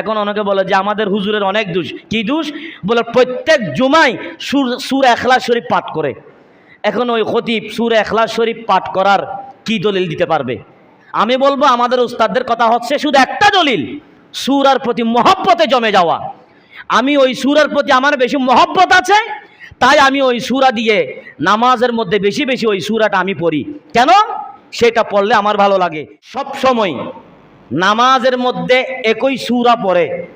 এখন অনেকে বলে যে আমাদের হুজুরের অনেক দোষ। কি দোষ? বলে প্রত্যেক জুমাই সুর সুর এখলাস শরীফ পাঠ করে। এখন ওই খতিব সুর এখলাস শরীফ পাঠ করার কি দলিল দিতে পারবে? আমি বলব আমাদের উস্তাদদের কথা হচ্ছে শুধু একটা দলিল, সুরার প্রতি মহব্বতে জমে যাওয়া। আমি ওই সুরার প্রতি আমার বেশি মহব্বত আছে, তাই আমি ওই সুরা দিয়ে নামাজের মধ্যে বেশি বেশি ওই সুরাটা আমি পড়ি। কেন? সেটা পড়লে আমার ভালো লাগে। সব সময় নামাজের মধ্যে একই সুরা পড়ে।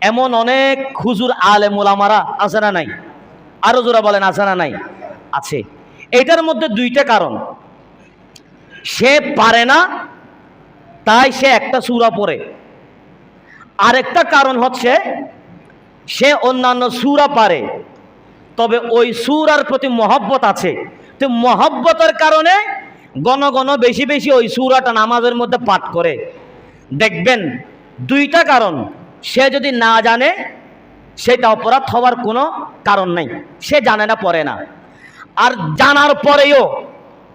এমন অনেক হুজুর আলে মোলামারা আছে না নাই? আরও জোরা বলেন, আছে না নাই? আছে। এটার মধ্যে দুইটা কারণ। সে পারে না, তাই সে একটা সুরা পড়ে। আরেকটা কারণ হচ্ছে, সে অন্যান্য সুরা পারে, তবে ওই সুরার প্রতি মহব্বত আছে। তো মহব্বতের কারণে গণ গণ বেশি বেশি ওই সুরাটা নামাজের মধ্যে পাঠ করে। দেখবেন দুইটা কারণ। সে যদি না জানে, সেটা অপরাধ হওয়ার কোনো কারণ নাই। সে জানে না, পড়ে না। আর জানার পরেও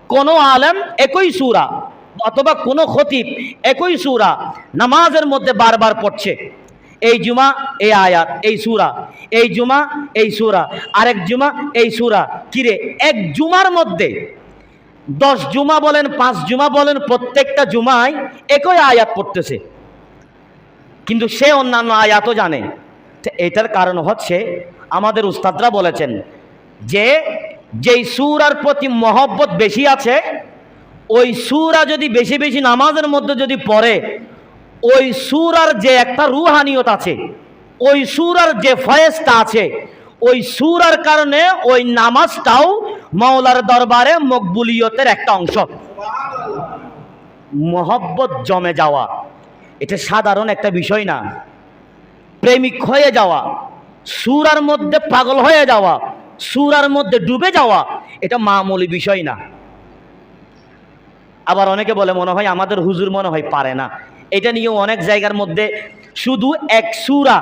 কোনো আলেম একই সুরা অথবা কোনো খতিব একই সুরা নামাজের মধ্যে বারবার পড়ছে। এই জুমা, এই আয়াত, এই সুরা, এই জুমা, এই সুরা, আরেক জুমা, এই সুরা। কিরে? এক জুমার মধ্যে দশ জুমা বলেন, পাঁচ জুমা বলেন, প্রত্যেকটা জুমায় একই আয়াত পড়তেছে। কিন্তু সে অন্যান্য আয়াতও জানে। এটার কারণ হচ্ছে, আমাদের উস্তাদরা বলেছেন যে, যেই সুরার প্রতি মহব্বত বেশি আছে, ওই সুরা যদি বেশি বেশি নামাজের মধ্যে যদি পড়ে, ওই সুরার যে একটা রুহানিয়ত আছে, ওই সুরার যে ফয়েজটা আছে, ওই সুরার কারণে ওই নামাজটাও মাওলার দরবারে মকবুলিয়তের একটা অংশ। মহব্বত জমে যাওয়া, এটা সাধারণ একটা বিষয় না। প্রেমিক হয়ে যাওয়া, সুরার মধ্যে পাগল হয়ে যাওয়া, সুরার মধ্যে ডুবে যাওয়া, এটা মামুলি বিষয় না। আবার অনেকে বলে, মনে হয় আমাদের হুজুর মনে হয় পারে না। এটা নিয়েও অনেক জায়গার মধ্যে শুধু এক সুরা,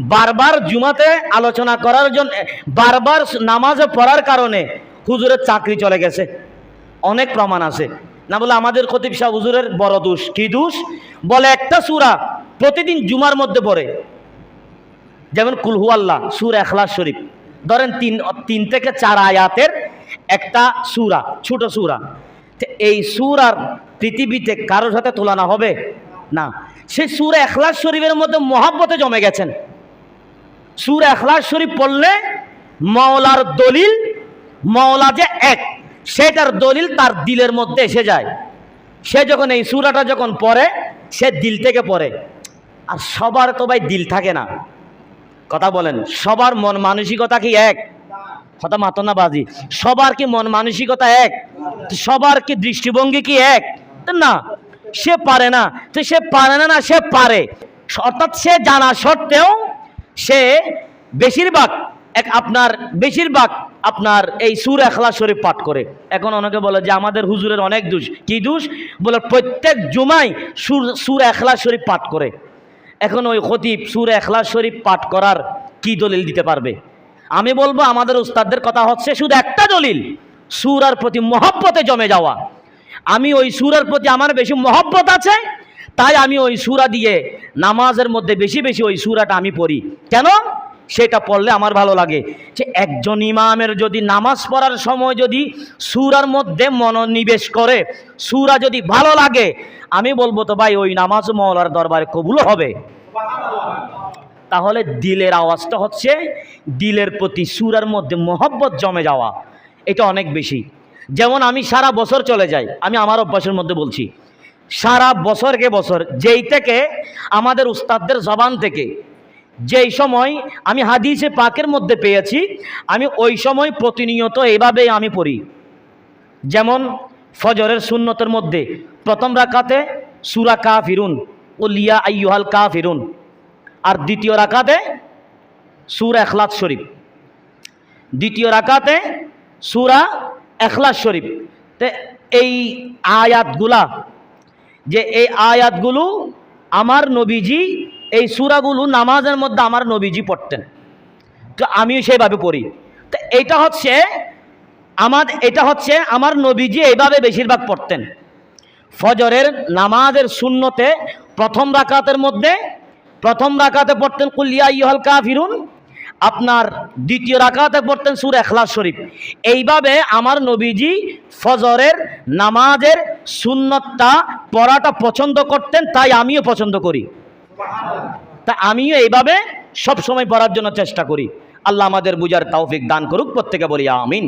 বারবার জুমাতে আলোচনা করার জন্য বারবার নামাজে পড়ার কারণে হুজুরের চাকরি চলে গেছে। অনেক প্রমাণ আছে। না বলে আমাদের খতিব শাহ হুজুরের বড় দোষ। কি দোষ? বলে একটা সুরা প্রতিদিন জুমার মধ্যে পড়ে। যেমন কুলহু আল্লাহ সুর এখলাস শরীফ। ধরেন তিন তিন থেকে চার আয়াতের একটা সুরা, ছোট সুরা। এই সুর আর পৃথিবীতে কারোর সাথে তুলনা হবে? না। সেই সুর এখলাস শরীফের মধ্যে মহাব্বতে জমে গেছেন। সুর এখলাস শরীফ পড়লে মাওলার দলিল মাওলা যে এক, সেটার দলিল তার দিলের মধ্যে এসে যায়। সে যখন এই সুরাটা যখন পড়ে, সে দিল থেকে পড়ে। আর সবার তো ভাই দিল থাকে না। কথা বলেন, সবার মন মানসিকতা কি এক? কথা মাতো না বাজি। সবার কি মন মানসিকতা এক? সবার কি দৃষ্টিভঙ্গি কি এক? না, সে পারে না। তো সে পারে না না, সে পারে। অর্থাৎ সে জানা সত্ত্বেও সে বেশিরভাগ, এক আপনার বেশিরভাগ আপনার এই সুর এখলা শরীফ পাঠ করে। এখন অনেকে বলে যে আমাদের হুজুরের অনেক দোষ। কি দোষ? বলে প্রত্যেক জুমাই সুর সুর এখলা শরীফ পাঠ করে। এখন ওই খতিব সুর এখলাস শরীফ পাঠ করার কি দলিল দিতে পারবে? আমি বলব, আমাদের উস্তাদদের কথা হচ্ছে শুধু একটা দলিল, সুরার প্রতি মহব্বতে জমে যাওয়া। আমি ওই সুরার প্রতি আমার বেশি মহব্বত আছে, তাই আমি ওই সুরা দিয়ে নামাজের মধ্যে বেশি বেশি ওই সুরাটা আমি পড়ি। কেন? সেটা পড়লে আমার ভালো লাগে। যে একজন ইমামের যদি নামাজ পড়ার সময় যদি সুরার মধ্যে মনোনিবেশ করে, সুরা যদি ভালো লাগে, আমি বলব তো ভাই ওই নামাজ মৌলার দরবারে কবুল হবে। তাহলে দিলের আওয়াজটা হচ্ছে দিলের প্রতি সুরার মধ্যে মহব্বত জমে যাওয়া। এটা অনেক বেশি। যেমন আমি সারা বছর চলে যাই, আমি আমার অভ্যাসের মধ্যে বলছি, সারা বছরকে বছর, যেই থেকে আমাদের উস্তাদদের জবান থেকে যেই সময় আমি হাদিসে পাকের মধ্যে পেয়েছি, আমি ওই সময় প্রতিনিয়ত এভাবেই আমি পড়ি। যেমন ফজরের সুন্নতের মধ্যে প্রথম রাকাতে সুরা কা ফিরুন ও লিয়া আইয়ুহাল কা ফিরুন আর দ্বিতীয় রাকাতে সুরা এখলাস শরীফ। দ্বিতীয় রাকাতে সুরা এখলাস শরীফ। তে এই আয়াতগুলা, যে এই আয়াতগুলো আমার নবীজি এই সুরাগুলো নামাজের মধ্যে আমার নবীজি পড়তেন। তো আমিও সেইভাবে পড়ি। তো এইটা হচ্ছে আমার, এটা হচ্ছে আমার নবীজি এইভাবে বেশিরভাগ পড়তেন। ফজরের নামাজের শূন্যতে প্রথম রাকাতের মধ্যে, প্রথম রাকাতে পড়তেন কুলিয়া ইহল কাফিরুন আপনার দ্বিতীয় রাকাতে পড়তেন সুর এখলাস শরীফ। এইভাবে আমার নবীজি ফজরের নামাজের সুন্নতটা পড়াটা পছন্দ করতেন, তাই আমিও পছন্দ করি। তা আমিও এইভাবে সবসময় পড়ার জন্য চেষ্টা করি। আল্লাহ আমাদের বুঝার তৌফিক দান করুক, প্রত্যেকে বলি আমিন।